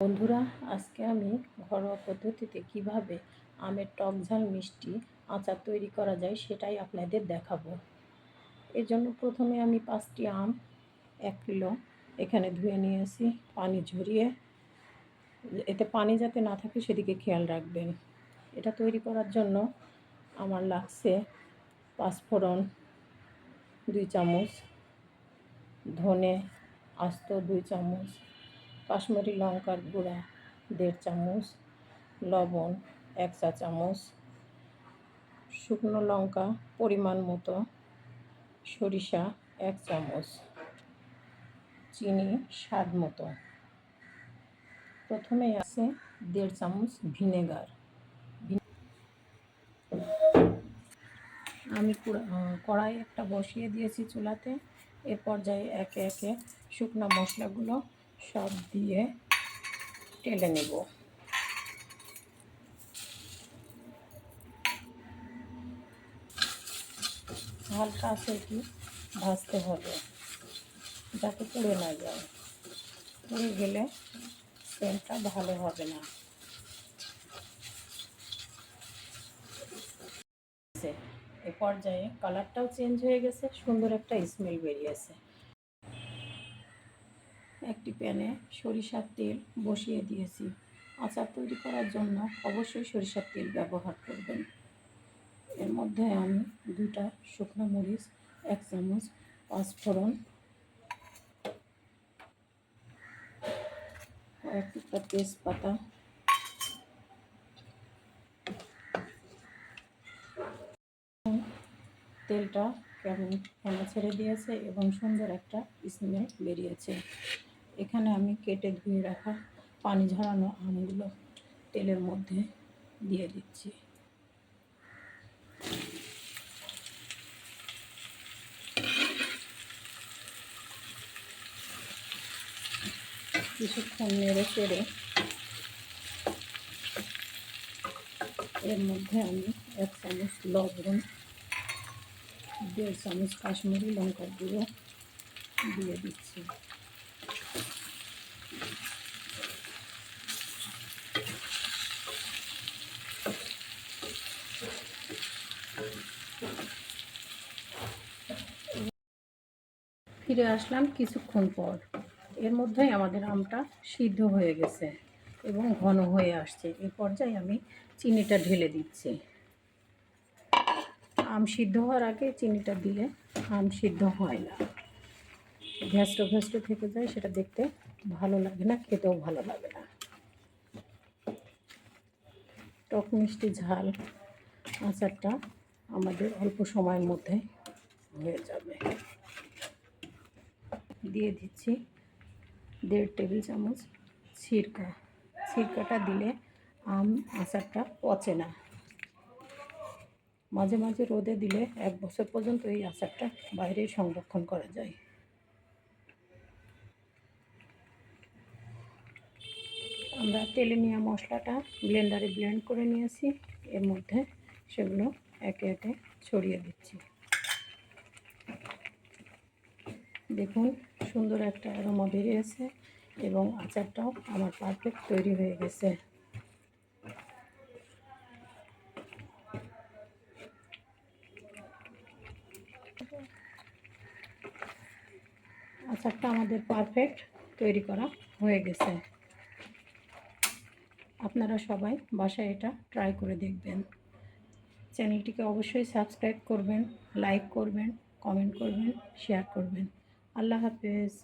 বন্ধুরা, আজকে আমি ঘরোয়া পদ্ধতিতে কীভাবে আমের টক ঝাল মিষ্টি আচার তৈরি করা যায় সেটাই আপনাদের দেখাবো। এর জন্য প্রথমে আমি পাঁচটি আম, এক কিলো, এখানে ধুয়ে নিয়ে নিয়েছি, পানি ঝরিয়ে। এতে পানি যাতে না থাকে সেদিকে খেয়াল রাখবেন। এটা তৈরি করার জন্য আমার লাগছে পাঁচফোড়ন, দুই চামচ ধনে আস্ত দুই চামচ কাশ্মীরি লঙ্কার গুঁড়া, দেড় চামচ, লবণ, এক চা চামচ, শুকনো লঙ্কা পরিমাণ মতো, সরিষা এক চামচ, চিনি স্বাদ মতো। প্রথমে আছে দেড় চামচ ভিনেগার। আমি কড়াই একটা বসিয়ে দিয়েছি চুলাতে। এ পর্যায়ে একে একে শুকনো মশলাগুলো সব দিয়ে টেলে নেব। হালকা আছে কি? ভাজতে হবে, যাতে পুড়ে না যায়। পুড়ে গেলে সেন্টটা ভালো হবে না। এ পর্যায়ে কালারটাও চেঞ্জ হয়ে গেছে, সুন্দর একটা স্মেল বেরিয়েছে। একটি প্যানে সরিষার তেল বসিয়ে দিয়েছি। আচার তৈরি করার জন্য অবশ্যই সরিষার তেল ব্যবহার করবেন। এর মধ্যে আমি দুটা শুকনো মরিচ, এক চামচ পাঁচফোড়ন একটা তেজপাতা, তেলটা কেমন ফেনা ছেড়ে দিয়েছে এবং সুন্দর একটা স্মেল বেরিয়েছে। এখানে আমি কেটে ধুয়ে রাখা পানি ঝরানো আমগুলো তেলের মধ্যে দিয়ে দিচ্ছি। কিছুক্ষণ নেড়ে চেড়ে এর মধ্যে আমি এক চামচ লবণ, দেড় চামচ কাশ্মীরি লঙ্কার গুঁড়ো দিয়ে দিচ্ছি। ফিরে আসলাম কিছুক্ষণ পর। এর মধ্যেই আমাদের আমটা সিদ্ধ হয়ে গেছে এবং ঘন হয়ে আসছে। এ পর্যায়ে আমি চিনিটা ঢেলে দিচ্ছি। আম সিদ্ধ হওয়ার আগে চিনিটা দিলে আম সিদ্ধ হয় না। ঘ্যাস্টো ঘ্যাস্টো থেকে যায়, সেটা দেখতে ভালো লাগে না, খেতেও ভালো লাগে না। টক মিষ্টি ঝাল আচারটা আমাদের অল্প সময়ের মধ্যে হয়ে যাবে। দিয়ে দিচ্ছি দেড় টেবিল চামচ সিরকা সিরকাটা দিলে আম আচারটা পচে না। মাঝে মাঝে রোদে দিলে এক বছর পর্যন্ত এই আচারটা বাইরে সংরক্ষণ করা যায়। আমরা তেলে নেওয়া মশলাটা ব্লেন্ডারে ব্লেন্ড করে নিয়েছি। এর মধ্যে সেগুলো একে একে ছড়িয়ে দিচ্ছি। দেখুন সুন্দর একটা অ্যারোমা বেরিয়েছে এবং আচারটাও আমার পারফেক্ট তৈরি হয়ে গেছে। আচারটা আমাদের পারফেক্ট তৈরি করা হয়ে গেছে। আপনারা সবাই বাসায় এটা ট্রাই করে দেখবেন। চ্যানেলটিকে অবশ্যই সাবস্ক্রাইব করবেন লাইক করবেন কমেন্ট করবেন শেয়ার করবেন। আল্লাহ হাফেজ।